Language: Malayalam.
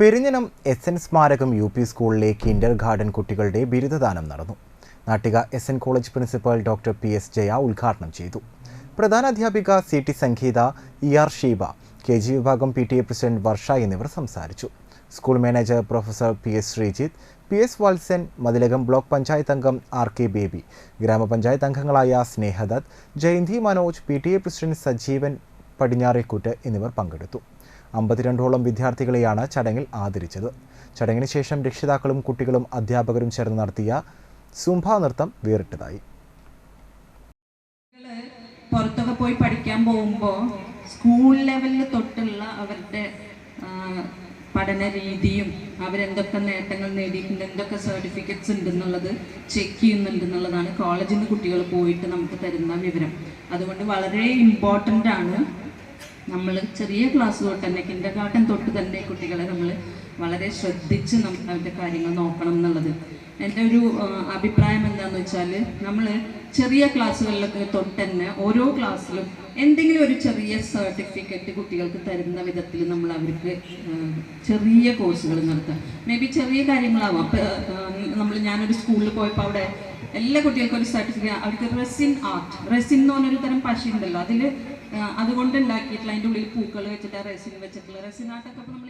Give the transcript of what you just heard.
പെരിഞ്ഞനം എസ് എൻ സ്മാരകം യു പി സ്കൂളിലെ കിൻഡർ ഗാർഡൻ കുട്ടികളുടെ ബിരുദദാനം നടന്നു. Nattika S N college principal doctor P S Jaya ഉദ്ഘാടനം ചെയ്തു. പ്രധാന അധ്യാപിക C T Sangeetha E R Sheeba K G വിഭാഗം P T A president Varsha എന്നിവർ സംസാരിച്ചു. School manager professor P S Sreejith P S Valsan Mathilakam block panchayat അംഗം ആർ കെ ബേബി ഗ്രാമപഞ്ചായത്ത് അംഗങ്ങളായ Snehadath Jayanthi Manoj P T A president Sajeevan Padinjarekoot എന്നിവർ പങ്കെടുത്തു. അമ്പത്തിരണ്ടോളം വിദ്യാർത്ഥികളെയാണ് ചടങ്ങിൽ ആദരിച്ചത്. ചടങ്ങിന് ശേഷം രക്ഷിതാക്കളും കുട്ടികളും അധ്യാപകരും ചേർന്ന് നടത്തിയ സുംഭ നൃത്തം വേറിട്ടതായി. പുറത്തൊക്കെ പോയി പഠിക്കാൻ പോകുമ്പോൾ സ്കൂൾ ലെവലിൽ തൊട്ടുള്ള അവരുടെ പഠന രീതിയും അവരെന്തൊക്കെ നേട്ടങ്ങൾ നേടിയിട്ടുണ്ട് എന്തൊക്കെ സർട്ടിഫിക്കറ്റ്സ് ഉണ്ടെന്നുള്ളത് ചെക്ക് ചെയ്യുന്നുണ്ട് എന്നുള്ളതാണ് കോളേജിൽ നിന്ന് കുട്ടികൾ പോയിട്ട് നമുക്ക് തരുന്ന വിവരം. അതുകൊണ്ട് വളരെ ഇമ്പോർട്ടന്റ് ആണ് നമ്മൾ ചെറിയ ക്ലാസ് തൊട്ട് തന്നെ കിൻഡർ ഗാർഡൻ തൊട്ട് തന്നെ കുട്ടികളെ നമ്മൾ വളരെ ശ്രദ്ധിച്ച് അവരുടെ കാര്യങ്ങൾ നോക്കണം എന്നുള്ളത്. എന്റെ ഒരു അഭിപ്രായം എന്താണെന്ന് വെച്ചാൽ നമ്മൾ ചെറിയ ക്ലാസ്സുകളിലൊക്കെ തൊട്ട് തന്നെ ഓരോ ക്ലാസ്സിലും എന്തെങ്കിലും ഒരു ചെറിയ സർട്ടിഫിക്കറ്റ് കുട്ടികൾക്ക് തരുന്ന വിധത്തിൽ നമ്മൾ അവർക്ക് ചെറിയ കോഴ്സുകൾ നടത്താം മേ ബി ചെറിയ കാര്യങ്ങളാവും. അപ്പം നമ്മൾ ഞാനൊരു സ്കൂളിൽ പോയപ്പോൾ അവിടെ എല്ലാ കുട്ടികൾക്കും ഒരു സർട്ടിഫിക്കറ്റ് അവർക്ക് റെസിൻ ആർട്ട് റെസിൻ എന്ന് പറഞ്ഞൊരു തരം പശ ഉണ്ടല്ലോ അതിൽ അതുകൊണ്ട് ഉണ്ടാക്കിയിട്ടുള്ള അതിന്റെ ഉള്ളിൽ പൂക്കൾ വെച്ചിട്ട് റെസിൻ വെച്ചിട്ടുള്ള റെസിൻ ആട്ടൊക്കെ നമ്മൾ